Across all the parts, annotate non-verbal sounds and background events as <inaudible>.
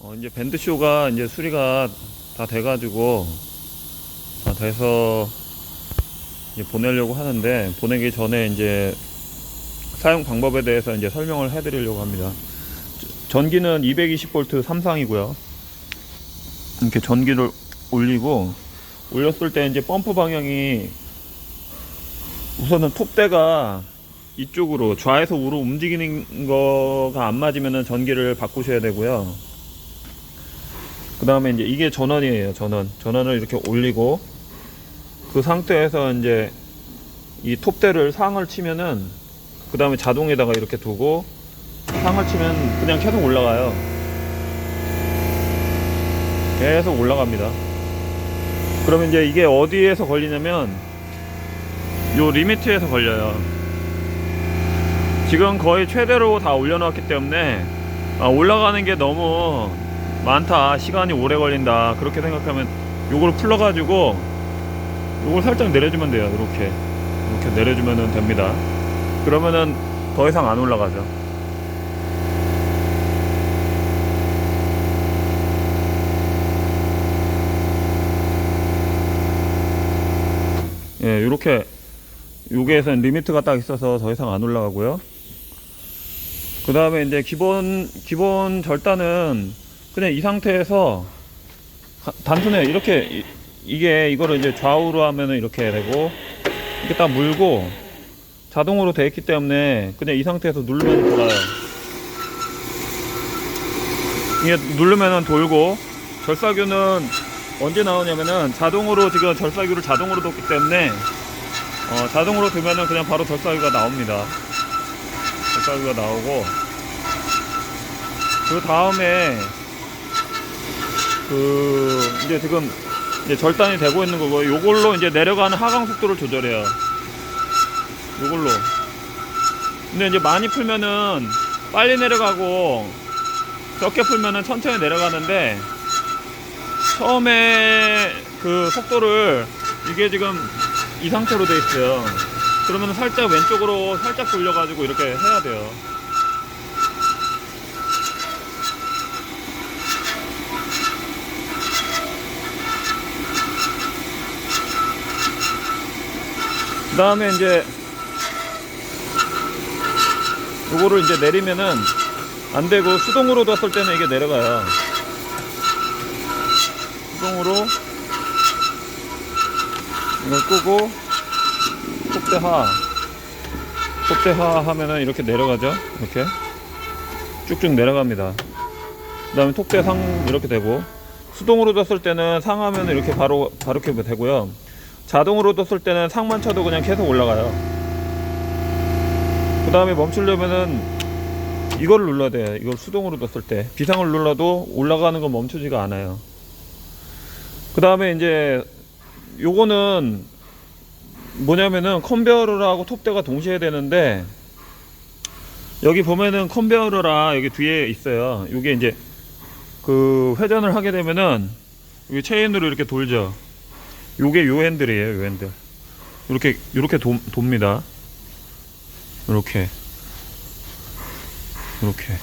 어, 이제 밴드쇼가 이제 수리가 다 돼가지고 다 돼서 이제 보내려고 하는데 보내기 전에 이제 사용 방법에 대해서 이제 설명을 해드리려고 합니다. 저- 전기는 220V 삼상이고요. 이렇게 전기를 올리고 올렸을 때 이제 펌프 방향이 우선은 톱대가 이쪽으로 좌에서 우로 움직이는 거가 안 맞으면은 전기를 바꾸셔야 되고요. 그 다음에 이제 이게 전원이에요. 전원. 전원을 이렇게 올리고 그 상태에서 이제 이 톱대를 상을 치면은 그 다음에 자동에다가 이렇게 두고 상을 치면 그냥 계속 올라가요. 계속 올라갑니다. 그러면 이제 이게 어디에서 걸리냐면 요 리미트에서 걸려요. 지금 거의 최대로 다 올려놓았기 때문에 아, 올라가는 게 너무 많다. 시간이 오래 걸린다. 그렇게 생각하면 요걸 풀러 가지고 요걸 살짝 내려주면 돼요. 이렇게. 이렇게 내려주면 됩니다. 그러면은 더 이상 안 올라가죠. 예 요렇게 요게에서는 리미트가 딱 있어서 더 이상 안 올라가고요. 그 다음에 이제 기본 기본 절단은 그냥 이 상태에서 가- 단순해. 이렇게 이, 게 이거를 이제 좌우로 하면은 이렇게 되고 이렇게 딱 물고 자동으로 돼 있기 때문에 그냥 이 상태에서 누르면 돌아요. 이게 누르면은 돌고 절사규는 언제 나오냐면은 자동으로 지금 절사규를 자동으로 뒀기 때문에 어, 자동으로 두면은 그냥 바로 절사규가 나옵니다. 절사규가 나오고 그 다음에 그 이제 지금 이제 절단이 되고 있는 거고 요걸로 이제 내려가는 하강 속도를 조절해요. 요걸로. 근데 이제 많이 풀면은 빨리 내려가고 적게 풀면은 천천히 내려가는데 처음에 그 속도를 이게 지금 이 상태로 돼 있어요. 그러면 살짝 왼쪽으로 살짝 돌려가지고 이렇게 해야 돼요. 그 다음에 이제 요거를 이제 내리면은 안 되고 수동으로 뒀을 때는 이게 내려가요. 수동으로 이걸 끄고 톱대하 톱대하 하면은 이렇게 내려가죠. 이렇게 쭉쭉 내려갑니다. 그 다음에 톱대상 이렇게 되고 수동으로 뒀을 때는 상하면 이렇게 바로 바로 이렇게 되고요. 자동으로 뒀을 때는 상만 쳐도 그냥 계속 올라가요. 그 다음에 멈추려면은 이걸 눌러야 돼요. 이걸 수동으로 뒀을 때. 비상을 눌러도 올라가는 건 멈추지가 않아요. 그 다음에 이제 요거는 뭐냐면은 컨베어러라고 톱대가 동시에 되는데 여기 보면은 컨베어러라 여기 뒤에 있어요. 요게 이제 그 회전을 하게 되면은 여기 체인으로 이렇게 돌죠. 요게 요 핸들이에요, 요 핸들. 이렇게 이렇게 도, 돕니다. 이렇게 이렇게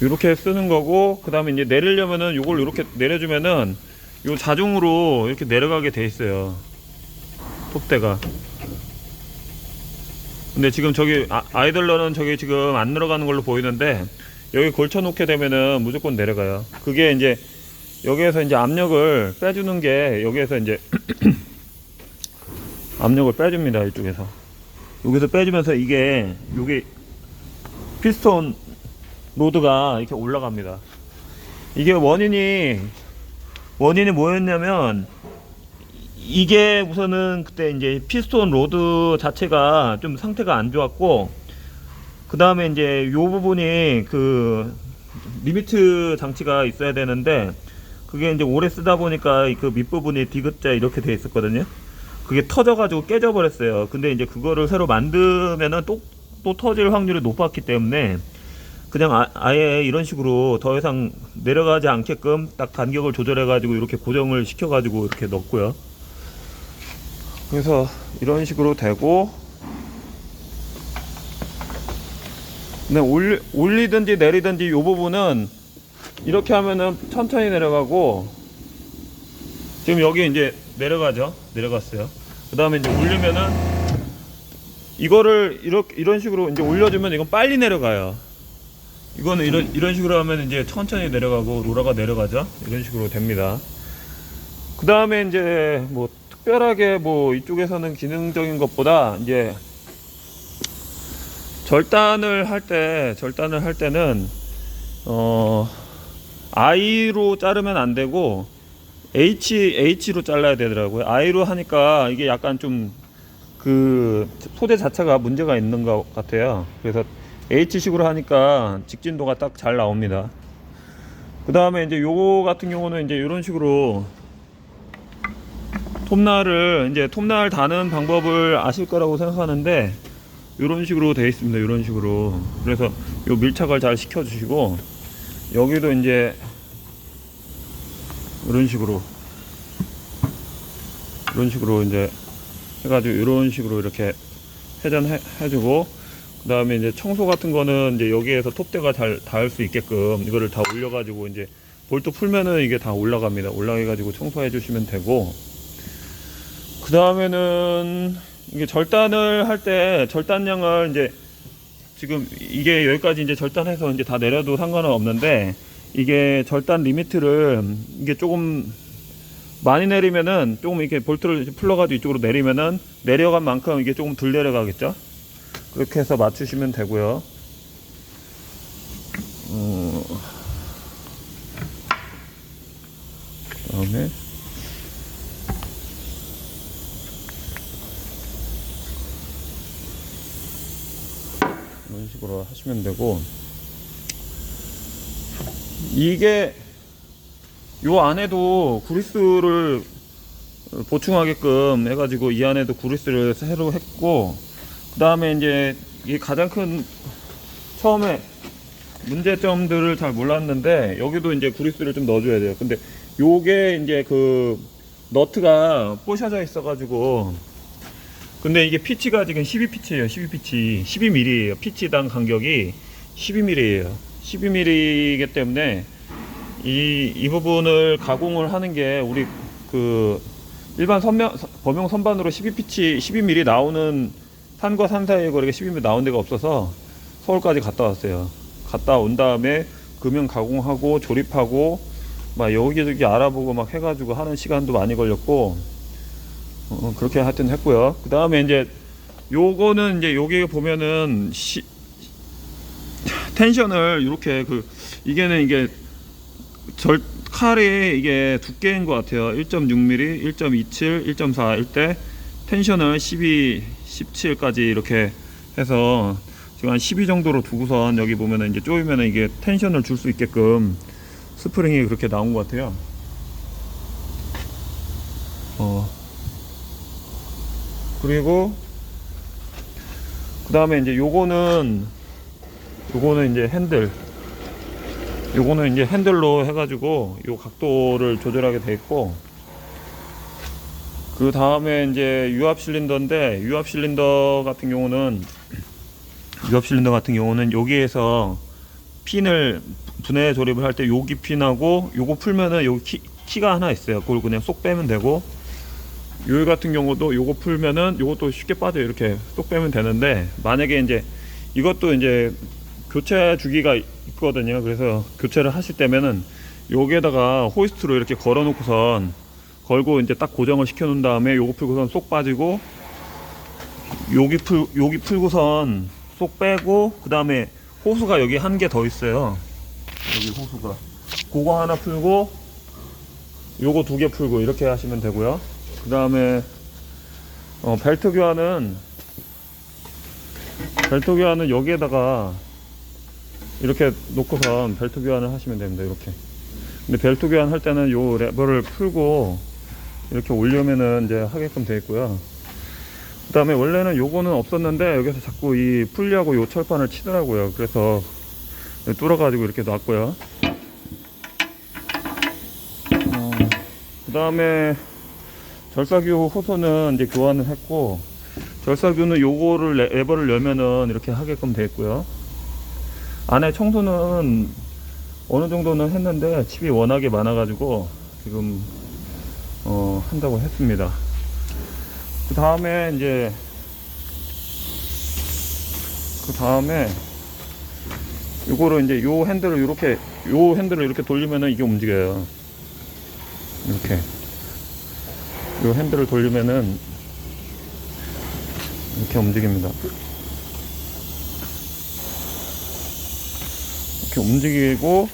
이렇게 쓰는 거고 그 다음에 이제 내리려면은 요걸 이렇게 내려주면은 요 자동으로 이렇게 내려가게 돼 있어요. 톱대가. 근데 지금 저기 아, 아이들러는 저기 지금 안 들어가는 걸로 보이는데 여기 걸쳐 놓게 되면은 무조건 내려가요. 그게 이제 여기에서 이제 압력을 빼주는 게 여기에서 이제 <clears throat> 압력을 빼줍니다 이쪽에서. 여기서 빼주면서 이게 요게 피스톤 로드가 이렇게 올라갑니다. 이게 원인이 원인이 뭐였냐면 이게 우선은 그때 이제 피스톤 로드 자체가 좀 상태가 안 좋았고 그 다음에 이제 요 부분이 그 리미트 장치가 있어야 되는데 그게 이제 오래 쓰다 보니까 그 밑부분이 디귿자 이렇게 돼 있었거든요. 그게 터져가지고 깨져버렸어요. 근데 이제 그거를 새로 만들면은 또, 또 터질 확률이 높았기 때문에 그냥 아, 아예 이런 식으로 더 이상 내려가지 않게끔 딱 간격을 조절해가지고 이렇게 고정을 시켜가지고 이렇게 넣었고요. 그래서 이런 식으로 되고 근데 올리, 올리든지 내리든지 이 부분은 이렇게 하면은 천천히 내려가고 지금 여기 이제 내려가죠. 내려갔어요. 그 다음에 이제 올리면은 이거를 이렇게 이런 식으로 이제 올려주면 이건 빨리 내려가요. 이거는 이런 이런 식으로 하면 이제 천천히 내려가고 로라가 내려가죠. 이런 식으로 됩니다. 그 다음에 이제 뭐 특별하게 뭐 이쪽에서는 기능적인 것보다 이제 절단을 할 때 절단을 할 때는 어 I로 자르면 안 되고 H H로 잘라야 되더라고요. I로 하니까 이게 약간 좀 그 소재 자체가 문제가 있는 것 같아요. 그래서 H식으로 하니까 직진도가 딱 잘 나옵니다. 그 다음에 이제 요거 같은 경우는 이제 이런 식으로 톱날을 이제 톱날 다는 방법을 아실 거라고 생각하는데 이런 식으로 되어 있습니다. 이런 식으로 그래서 요 밀착을 잘 시켜 주시고 여기도 이제 이런 식으로 이런 식으로 이제 해가지고 이런 식으로 이렇게 회전해 해주고 그 다음에 이제 청소 같은 거는 이제 여기에서 톱대가 잘 닿을 수 있게끔 이거를 다 올려가지고 이제 볼트 풀면은 이게 다 올라갑니다. 올라가가지고 청소해 주시면 되고 그 다음에는 이게 절단을 할 때 절단량을 이제 지금 이게 여기까지 이제 절단해서 이제 다 내려도 상관은 없는데 이게 절단 리미트를 이게 조금 많이 내리면은 조금 이렇게 볼트를 풀러가지고 이쪽으로 내리면은 내려간 만큼 이게 조금 덜 내려가겠죠? 그렇게 해서 맞추시면 되고요. 어, 그 다음에 이런 식으로 하시면 되고 이게 요 안에도 구리스를 보충하게끔 해가지고 이 안에도 구리스를 새로 했고 그 다음에 이제 이게 가장 큰 처음에 문제점들을 잘 몰랐는데 여기도 이제 구리스를 좀 넣어줘야 돼요. 근데 요게 이제 그 너트가 뽀셔져 있어 가지고 근데 이게 피치가 지금 12피치예요. 12피치, 12mm예요. 피치당 간격이 12mm예요. 12mm이기 때문에 이, 이 부분을 가공을 하는 게 우리 그 일반 선명, 범용 선반으로 12피치, 12mm 나오는 산과 산 사이의 거리가 12mm 나온 데가 없어서 서울까지 갔다 왔어요. 갔다 온 다음에 금형 가공하고 조립하고 막 여기저기 알아보고 막 해가지고 하는 시간도 많이 걸렸고 어, 그렇게 하여튼 했고요. 그 다음에 이제 요거는 이제 여기 보면은 시, 텐션을 이렇게 그 이게는 이게 절 칼이 이게 두께인 것 같아요. 1.6mm, 1.27, 1.4일 때 텐션을 12, 17까지 이렇게 해서 지금 한 12 정도로 두고선 여기 보면은 이제 조이면은 이게 텐션을 줄 수 있게끔 스프링이 그렇게 나온 것 같아요. 어. 그리고 그 다음에 이제 요거는 요거는 이제 핸들. 요거는 이제 핸들로 해가지고 요 각도를 조절하게 돼 있고 그 다음에 이제 유압 실린더인데 유압 실린더 같은 경우는 <clears throat> 유압 실린더 같은 경우는 여기에서 핀을 분해 조립을 할 때 여기 핀하고 요거 풀면은 여기 키, 키가 하나 있어요. 그걸 그냥 쏙 빼면 되고 요일 같은 경우도 요거 풀면은 요것도 쉽게 빠져 이렇게 쏙 빼면 되는데 만약에 이제 이것도 이제 교체 주기가 있거든요. 그래서 교체를 하실 때면은 여기에다가 호이스트로 이렇게 걸어 놓고선 걸고 이제 딱 고정을 시켜 놓은 다음에 요거 풀고선 쏙 빠지고 여기 풀 여기 풀고선 쏙 빼고 그다음에 호수가 여기 한 개 더 있어요. 여기 호수가 그거 하나 풀고 요거 두 개 풀고 이렇게 하시면 되고요. 그다음에 어, 벨트 교환은 벨트 교환은 여기에다가 이렇게 놓고선 벨트 교환을 하시면 됩니다. 이렇게. 근데 벨트 교환 할 때는 요 레버를 풀고 이렇게 올려면은 이제 하게끔 되어 있고요. 그 다음에 원래는 요거는 없었는데 여기서 자꾸 이 풀리하고 요 철판을 치더라고요. 그래서 뚫어 가지고 이렇게 놨고요. 어, 그 다음에 절사규 호소는 이제 교환을 했고 절사규는 요거를 레- 레버를 열면은 이렇게 하게끔 되어 있고요. 안에 청소는 어느 정도는 했는데 칩이 워낙에 많아가지고 지금 어, 한다고 했습니다. 그 다음에 이제 그 다음에 요거를 이제 요 핸들을 이렇게 요 핸들을 이렇게 돌리면은 이게 움직여요. 이렇게 요 핸들을 돌리면은 이렇게 움직입니다. 이렇게 움직이고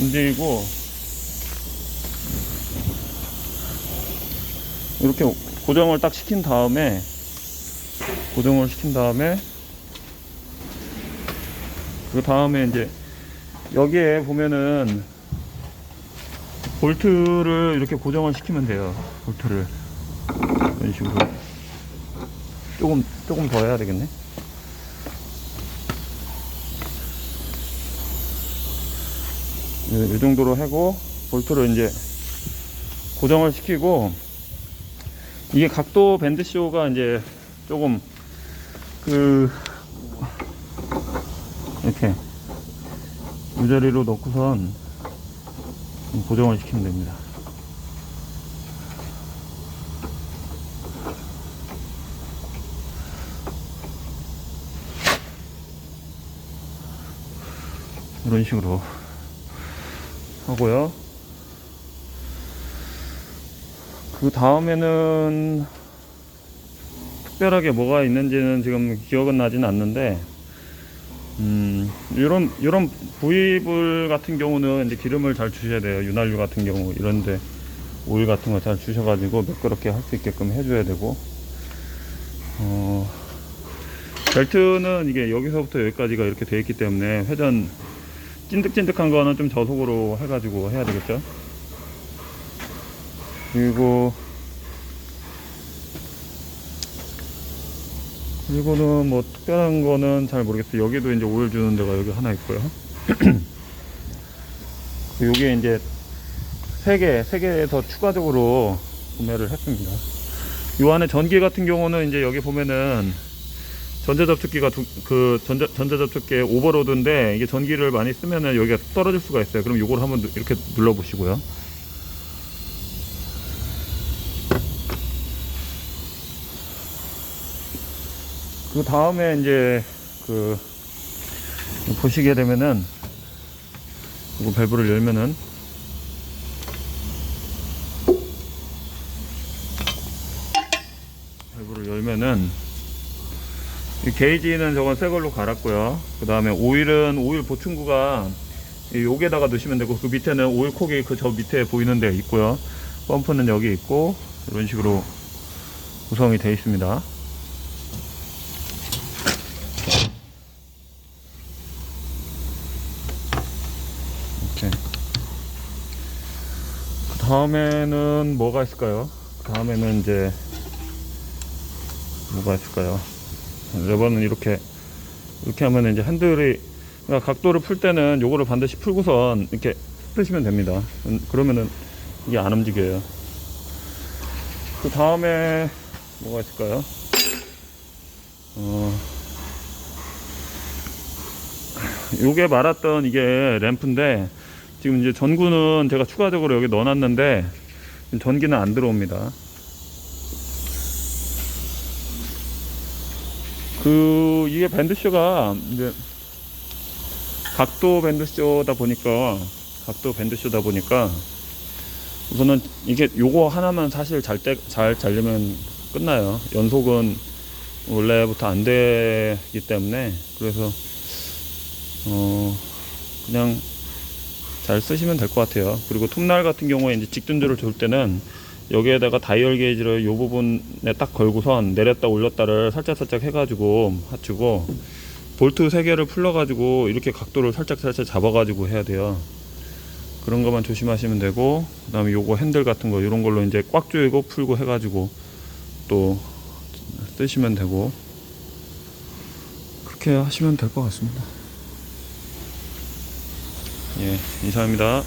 움직이고 이렇게 고정을 딱 시킨 다음에 고정을 시킨 다음에 그 다음에 이제 여기에 보면은 볼트를 이렇게 고정을 시키면 돼요. 볼트를. 이런 식으로 조금 조금 더 해야 되겠네 이, 이 정도로 하고 볼트를 이제 고정을 시키고 이게 각도 밴드쇼가 이제 조금 그 이렇게 이 자리로 넣고선 고정을 시키면 됩니다. 이런 식으로 하고요. 그 다음에는 특별하게 뭐가 있는지는 지금 기억은 나진 않는데, 음, 이런, 이런 부위불 같은 경우는 이제 기름을 잘 주셔야 돼요. 윤활유 같은 경우, 이런데 오일 같은 거 잘 주셔가지고 매끄럽게 할 수 있게끔 해줘야 되고, 어, 벨트는 이게 여기서부터 여기까지가 이렇게 되어 있기 때문에 회전 찐득찐득한 거는 좀 저속으로 해가지고 해야 되겠죠. 그리고 그리고는 뭐 특별한 거는 잘 모르겠어요. 여기도 이제 오일 주는 데가 여기 하나 있고요. <clears throat> 여기에 이제 세 개, 세개더 추가적으로 구매를 했습니다. 요 안에 전기 같은 경우는 이제 여기 보면은 전자접촉기가 두, 그 전자, 전자접촉기의 오버로드인데 이게 전기를 많이 쓰면은 여기가 떨어질 수가 있어요. 그럼 요걸 한번 누- 이렇게 눌러 보시고요. 그 다음에 이제 그 보시게 되면은 이거 밸브를 열면은 밸브를 열면은 이 게이지는 저건 새 걸로 갈았고요. 그 다음에 오일은 오일 보충구가 이 여기에다가 넣으시면 되고 그 밑에는 오일 콕이 그 저 밑에 보이는 데 있고요. 펌프는 여기 있고 이런 식으로 구성이 되어 있습니다. 그 다음에는 뭐가 있을까요? 그 다음에는 이제 뭐가 있을까요? 레버는 이렇게 이렇게 하면 이제 핸들이 그러니까 각도를 풀 때는 요거를 반드시 풀고선 이렇게 뜨시면 됩니다. 음, 그러면은 이게 안 움직여요. 그 다음에 뭐가 있을까요? 어, 요게 말았던 이게 램프인데 지금 이제 전구는 제가 추가적으로 여기 넣어놨는데 전기는 안 들어옵니다. 그 이게 밴드쇼가 이제 각도 밴드쇼다 보니까 각도 밴드쇼다 보니까 우선은 이게 요거 하나만 사실 잘 때 잘 잘리면 끝나요. 연속은 원래부터 안 되기 때문에 그래서 어 그냥 잘 쓰시면 될 것 같아요. 그리고 톱날 같은 경우에 이제 직전조를 줄 때는 여기에다가 다이얼 게이지를 요 부분에 딱 걸고선 내렸다 올렸다를 살짝 살짝 해가지고 합치고 볼트 세 개를 풀러가지고 이렇게 각도를 살짝 살짝 잡아가지고 해야 돼요. 그런 것만 조심하시면 되고 그 다음에 요거 핸들 같은 거 이런 걸로 이제 꽉 조이고 풀고 해가지고 또 쓰시면 되고 그렇게 하시면 될 것 같습니다. 예, 이상입니다.